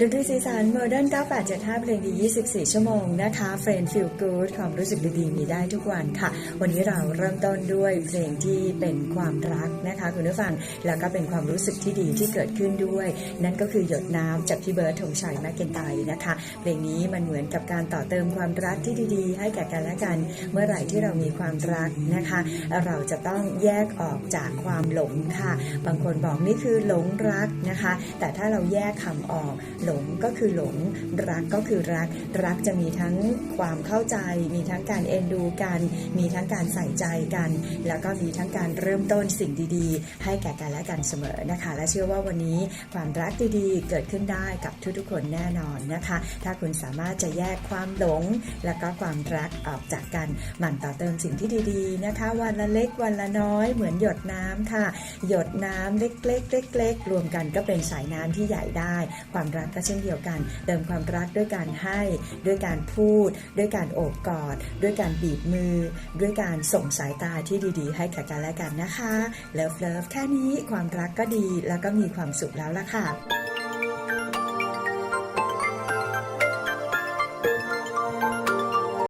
ดนตรีสีสันโมเดิร์น9875 เพลงดี 24 ชั่วโมงนะคะเฟรนฟิลกูดความรู้สึกดีๆ มีได้ทุกวันค่ะ วันนี้เราเริ่มต้นด้วยเพลงที่เป็นความรักนะคะ คุณผู้ฟัง แล้วก็เป็นความรู้สึกที่ดีที่เกิดขึ้นด้วย นั่นก็คือหยดน้ำจากพี่เบิร์ดธงชัยแมคเกนไตนะคะ เพลงนี้มันเหมือนกับการต่อเติมความรักที่ดีๆ ให้แก่กันและกัน เมื่อไหร่ที่เรามีความรักนะคะ เราจะต้องแยกออกจากความหลงค่ะ บางคนบอกนี่คือหลงรักนะคะ แต่ถ้าเราแยกคำออกหลงก็คือหลง รักก็คือรัก รักจะมีทั้งความเข้าใจ มีทั้งการเอ็นดูกัน มีทั้งการใส่ใจกัน แล้วก็มีทั้งการเริ่มต้นสิ่งดีๆ ให้แก่กันและกันเสมอนะคะ และเชื่อว่าวันนี้ความรักดีๆ เกิดขึ้นได้กับทุกๆคนแน่นอนนะคะ ถ้าคุณสามารถจะแยกความหลง และก็ความรักออกจากกันหมั่นต่อเติมสิ่งที่ดีๆนะคะ วันละเล็กวันละน้อยเหมือนหยดน้ำค่ะ หยดน้ำเล็กๆเล็กๆรวมกันก็เป็นสายน้ำที่ใหญ่ได้ ความรักก็เช่นเดียวกัน เติมความรักด้วยการให้ ด้วยการพูด ด้วยการโอบกอด ด้วยการบีบมือ ด้วยการส่งสายตาที่ดีๆ ให้แก่กันและกันนะคะเลิฟเลิฟแค่นี้ความรักก็ดีแล้วก็มีความสุขแล้วล่ะค่ะ